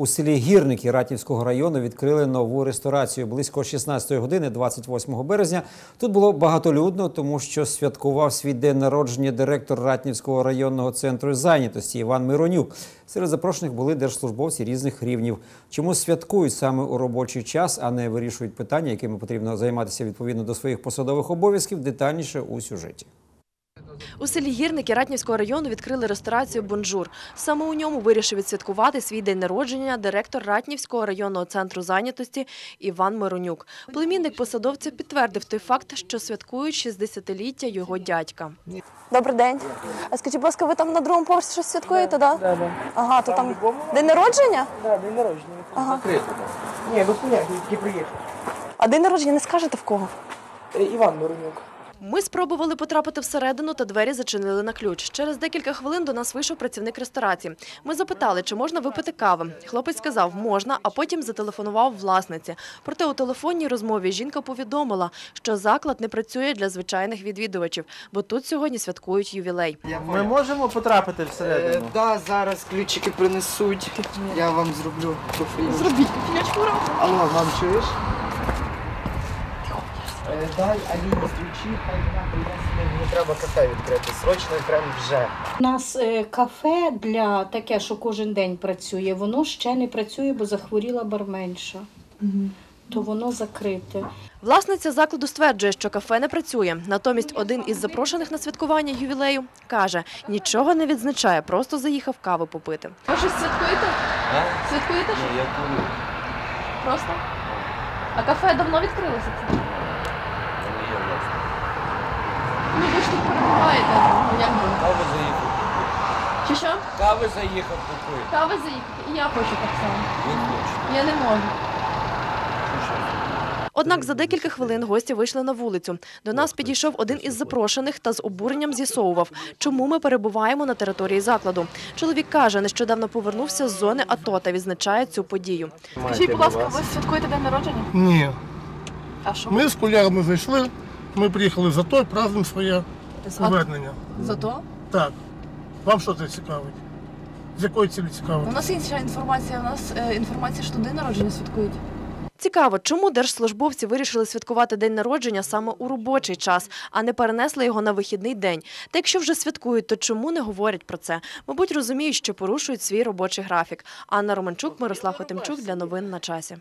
У селі Гірники Ратнівського району відкрили нову ресторацію близько 16 години, 28 березня. Тут було багатолюдно, тому що святкував свій день народження директор Ратнівського районного центру зайнятості Іван Миронюк. Серед запрошених були держслужбовці різних рівнів. Чому святкують саме у робочий час, а не вирішують питання, якими потрібно займатися відповідно до своїх посадових обов'язків, детальніше у сюжеті. У селі Гірники Ратнівського району відкрили ресторацію «Бонжур». Саме у ньому вирішив відсвяткувати свій день народження директор Ратнівського районного центру зайнятості Іван Миронюк. Племінник посадовця підтвердив той факт, що святкують 60-ліття його дядька. Добрий день. А скажіть, будь ласка, ви там на другому поверсі щось святкуєте, так? Да? Да, да. Ага, то там день народження? Да, день народження. Ага. Ні, без поняття, тільки приїхав. А день народження не скажете в кого? Е, Іван Миронюк. Ми спробували потрапити всередину, та двері зачинили на ключ. Через декілька хвилин до нас вийшов працівник ресторації. Ми запитали, чи можна випити кави. Хлопець сказав, можна, а потім зателефонував власниці. Проте у телефонній розмові жінка повідомила, що заклад не працює для звичайних відвідувачів, бо тут сьогодні святкують ювілей. Ми можемо потрапити Е, всередину? да, зараз ключики принесуть. Я вам зроблю кофеїн. Зробіть кофеєчку. Алло, мам, чуєш? Е, Дай Аліні ключі, хай вона принесе. Мені треба кафе відкрити. Срочно і прямо вже. У нас е, кафе для таке, що кожен день працює, воно ще не працює, бо захворіла барменша. То воно закрите. Власниця закладу стверджує, що кафе не працює. Натомість один із запрошених на святкування ювілею каже, нічого не відзначає, просто заїхав кави попити. Ви щось святкуєте? Святкуєте? Ні, я курю. Просто? А кафе давно відкрилося? Не є власне. Ну ви ж тут перебуваєте. Ну, Як ви? Кави заїхав. Чи що? Кави заїхав купити. Кави заїхати? І я хочу так само. Ви хочете. Я не можу. Однак за декілька хвилин гості вийшли на вулицю. До нас підійшов один із запрошених та з обуренням з'ясовував, чому ми перебуваємо на території закладу. Чоловік каже, нещодавно повернувся з зони АТО та відзначає цю подію. Скажіть, будь ласка, ви святкуєте день народження? Ні. А що? Ми з колегами зайшли, ми приїхали за той, празднуємо своє повернення. Зато? Так. Вам що це цікавить? З якої цілі У нас інша інформація. У нас е, інформація, що день народження святкують. Цікаво, чому держслужбовці вирішили святкувати день народження саме у робочий час, а не перенесли його на вихідний день. Та якщо вже святкують, то чому не говорять про це? Мабуть, розуміють, що порушують свій робочий графік. Анна Романчук, Мирослав Хотимчук для новин на часі.